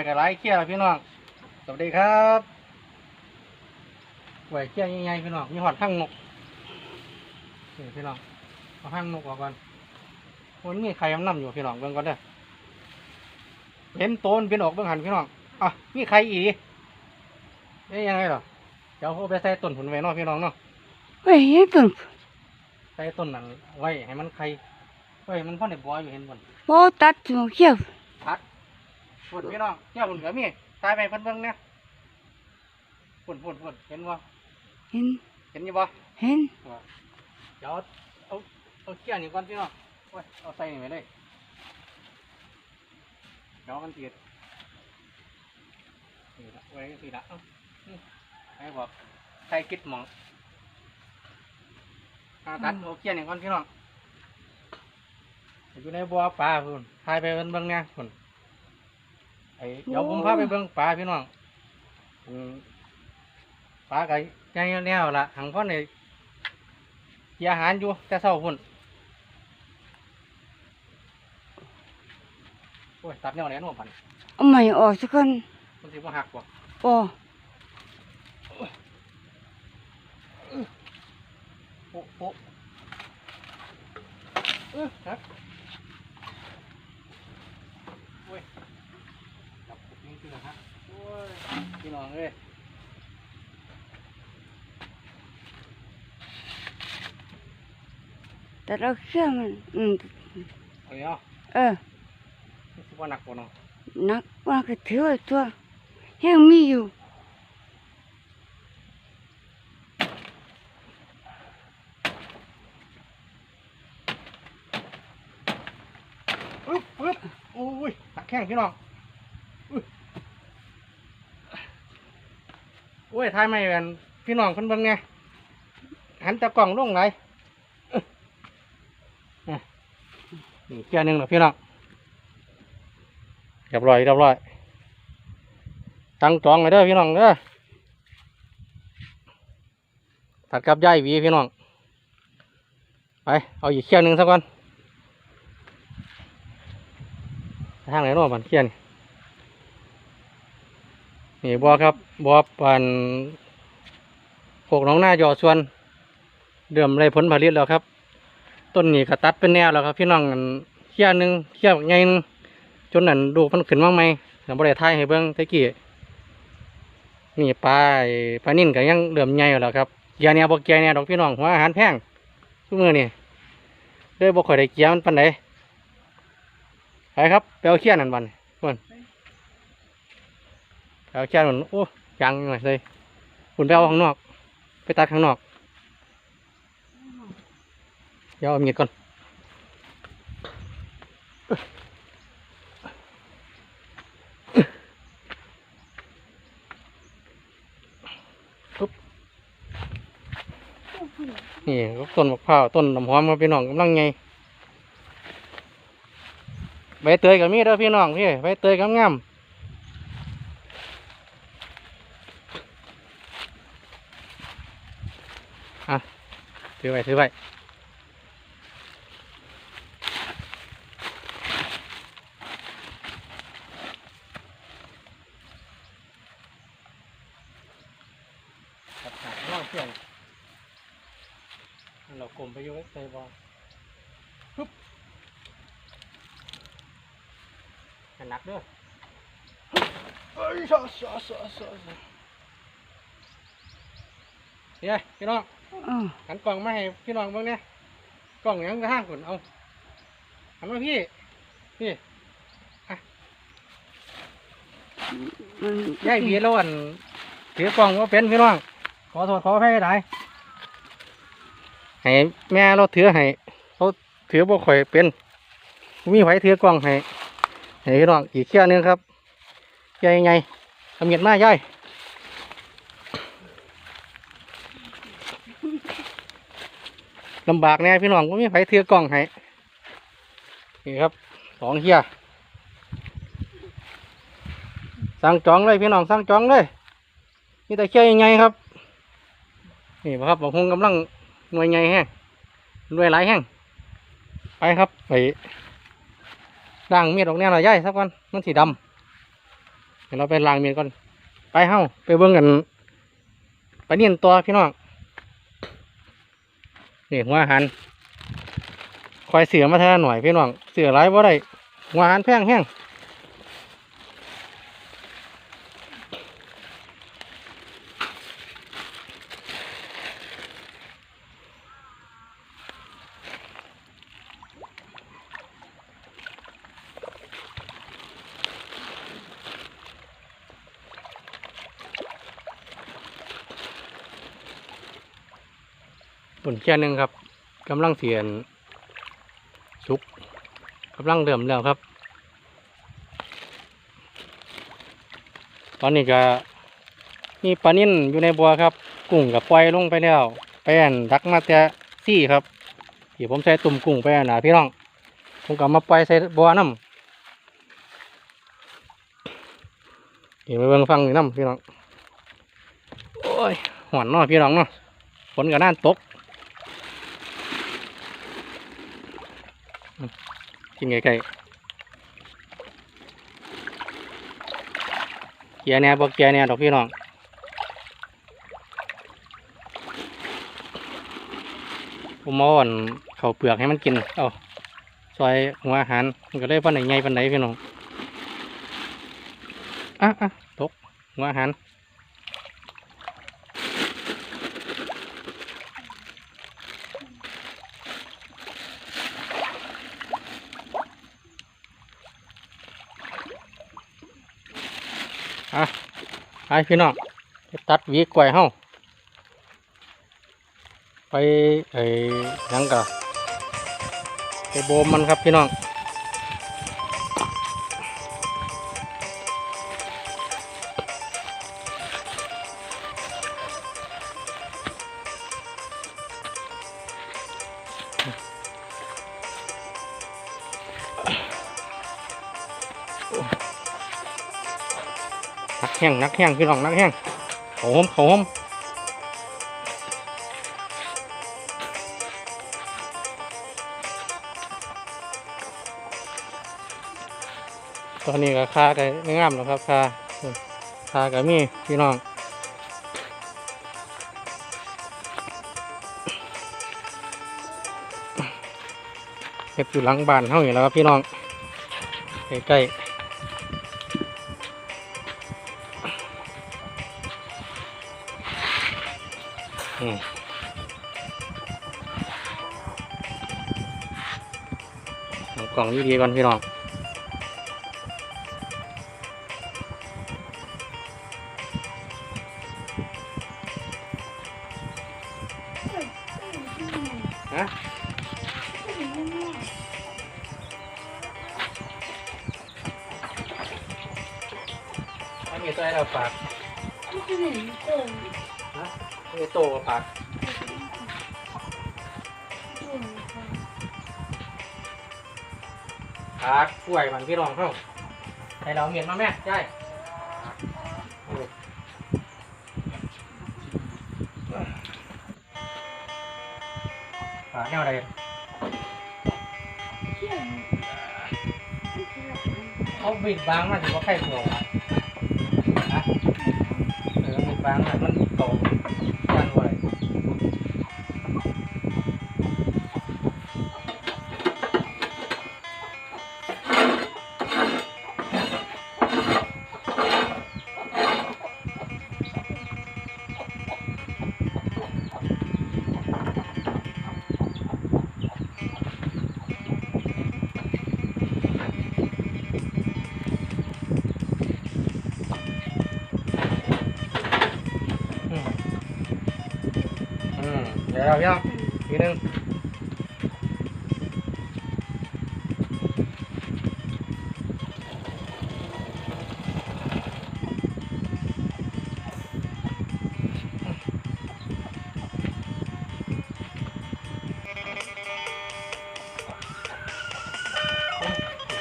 กล้วยกล้วยกับไรเกี้ยวพี่น้อง สวัสดีครับกล้วยเกี้ยวใหญ่ๆพี่น้อง มีหอดห้างนกนี่พี่น้อง เอาห้างนกออกก่อนมันมีไข่มันนำอยู่พี่น้องเบิ่งก่อนเด้อเห็นโตนเป็นออกเบิ่งหันพี่น้อง อะ มีไข่อีกเอ๊ยยังไงเหรอเดี๋ยวเอาไปใส่ต้นผลไว้เนาะพี่น้องเนาะ เฮ้ยยังต้นใส่ต้นนั้นไว้ให้มันไข่ไว้มันพ่อในบัวอยู่เห็นบนบ่ตัดหัวเขียว พัดพุ่นพี่น้องเจ้าพุ่นก็มีตายไปเพิ่นเบิ่งเนี่ยพุ่นพุ่นพุ่นเห็นบ่เห็นเห็นอยู่บ่เห็นเดี๋ยวเอาเอาเกี้ยนี่ก่อนพี่น้องโอ้ยเอาใส่นี่ไว้เลยเดี๋ยวมันติดนี่ละไว้สิละเอ้านี่ให้บอกใส่กิดหมองเอาตัดเอาเกี้ยนี่ก่อนพี่น้องอยู่ในบัวปลาพุ่นทายไปเบิ่งเบิ่งเนี่ยพุ่น ไอ้เดี๋ยวผมพาไปเบิ่งปลาพี่น้องอืมปลาไก่ใหญ่แนวละหังพ่อในกินอาหารอยู่แต่เศร้าพุ่นโอ้ยตัดแนวไหนหนูพันเอาใหม่ออกสักคนมันสิบ่หักบ่บ่โป๊ะโป๊ะเออครับโอ้ยจับ ปุ๊บนี่คือฮะโอ้ยพี่น้องเอ้ยแต่เราเชื่อมันอืมเอาเนาะเออมันสิบ่หนักบ่เนาะนักว่าก็ถือว่าตัวยังมีอยู่ปึ๊บปึ๊บโอ้ยตักแข้งพี่น้องอุ๊ยโอ้ยทายไม่กันพี่น้องเพิ่นเบิ่งไงหันตะกล่องลงไหนอะนี่เกียร์หนึ่งหรอพี่น้องเรียบร้อยเรียบร้อย ตั้งจองไว้เด้อพี่น้องเด้อตัดกับย่ายวีพี่น้อง ไป เอาอีกเกียร์หนึ่งสักก่อนทางไหนเนาะมันเขียน นี่บัวครับบัวปันพวกน้องหน้ายอส่วน เดือมไรผลผลิตแล้วครับ ต้นนี้ก็ตัดเป็นแนวแล้วครับ พี่น้องเขี้ยหนึ่งเขี้ยใหญ่นึ่งจนนั่นดูมันขึ้นมากไหมแต่บริไทยให้เบิ้งตะกี้นี่ปลาไปลานิ่นก็ยังเดือมใหญ่แล้วครับเกียเนี่ยบอกเกียเนี่ยดอกพี่น้องหัวอาหารแพงทุกมือนี่เลยบอกข่อยได้เกียมันปันไดไปครับไปเอาเขี้ยนนั่นบันคน เอาเขี้ยนมันโอ้ยังหน่อยเลยคุณไปเอาข้างนอก ไปตัดข้างนอกเดี๋ยวเอามีดก่อนปุ๊บนี่ต้นมะพร้าวต้นน้ำหอมมาพี่น้องกำลังไงใบเตยกับมีเด้อพี่น้องพี่ใบเตยงามๆอะ ถือไว้ถือไว้ครับหาล่องเพื่อนเรากลมไป หันกล่องมาให้พี่น้องเบิ่งเนี่ยกล่องยังกระห้างขนเอาหันมาพี่พี่มันยายผีแล้วอันถือกล่องว่าเป็นพี่น้องขอโทษขออภัยหลายให้แม่เราถือให้เขาถือบ่ค่อยเป็นมีไผถือกล่องให้ให้พี่น้องอีกเที่ยนึงครับใหญ่ใหญ่ทำเงียดมากย่าย ลำบากแน่พี่น้องก็มีไผถือกล่องให้นี่ครับสองเฮียสั่งจองเลยพี่น้องสั่งจองเลยมีแต่เขี้ยใหญ่ๆครับ นี่ครับบอกคงกำลังหน่วยใหญ่แห้งหน่วยหลายแห้งไปครับไปล้างเมียดออกแน่หน่อยย่ายสักวันมันสีดำเดี๋ยวเราไปล้างเมีดก่อนไปเฮ้าไปเบิ่งกันไปเนียนตัวพี่น้อง นี่หัวหันคอยเสือมาแท่าหน่อยพี่น้องเสือไรว่าได้หัวหันแพงแห้ง ปุ่นแค่นึงครับกำลังเสียนสุกกำลังเริ่มแล้วครับ ตอนนี้ก็มีปลานิ่นอยู่ในบัวครับ กุ้งกับปล่อยลงไปแล้วไปอันดักมาแต่ซี่ครับที่ผมใส่ตุ่มกุ้งไปนนะพี่น้องผมก็มาปล่อยใส่บัวน้ำนี่ไปเบิ่งฟังนี่น้ำพี่น้องโอ้ยหอนเนาะพี่น้องเนาะฝนกับน่านตก กินไก่ๆเกียร์เนี่ยบอกเกียร์เนี่ยดอกพี่น้องผมเอาอ่อนเขาเปลือกให้มันกิน เอาซอยหัวอาหารมันก็ได้ปันไหนไงปันไหนพี่น้องอะอะตกหัวอาหาร ไปพี่น้องตัดวีกล้วยเฮาไปไอ้หยังกะไปโบมมันครับพี่น้องนัก แห้งนักแห้งพี่น้องนักแห้งเขาหอมเขาหอมตอนนี้ก็คาได้ไม่งามหรอกครับคาคากับมีพี่น้องเห็ดอยู่หลังบ้านเท่าอยู่แล้วครับพี่น้องใกล้ๆ กล่องดีๆก่อนพี่น้องฮะไม่มีตัวให้เราฝาก ฮะไม่มีโตกับฝากฝากป่วยมันพี่รองเข้าให้เราเมียนมาแม่ใช่โอ้ฝากแนวใดเขาบิดบางมาถือว่าใครโผล่อะฮะเออ บางมามันโตกันไว้ เดี๋ยวเราพี่น้องทีนึง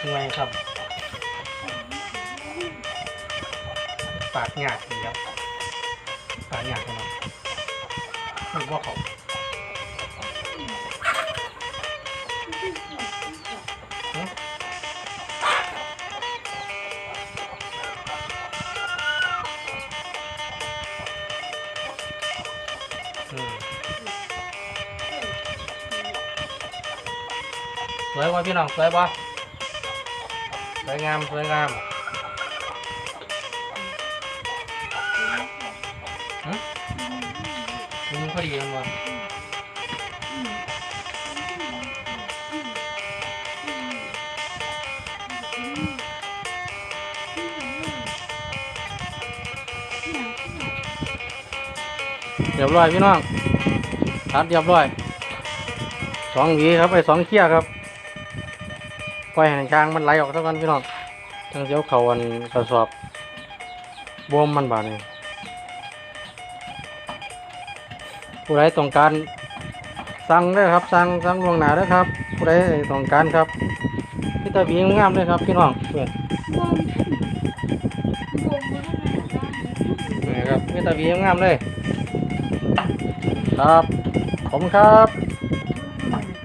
ยังไงครับ ปากหยาดเดียวปากหยาดให้เราหรื Good walk up. Lấy qua phía nào, lấy qua Lấy ngam, lấy ngam พอดีกันเรียบร้อยพี่น้องตัดเรียบร้อยสองหวีครับไปสองเขี้ยครับปล่อยให้กลางมันไหลออกเท่ากันพี่น้องจังเสียวเขาอันกระสอบบวมมันบาดนี่ ผู้ใดต้องการสั่งได้ครับสั่งสั่งล่วงหน้าได้ครับผู้ใดต้องการครับพี่ตาบีงามเลยครับพี่น้องเพื่อนบอมบอมบ่ทันได้นี่ครับพี่ตาบีงามเลย ครับผมครับ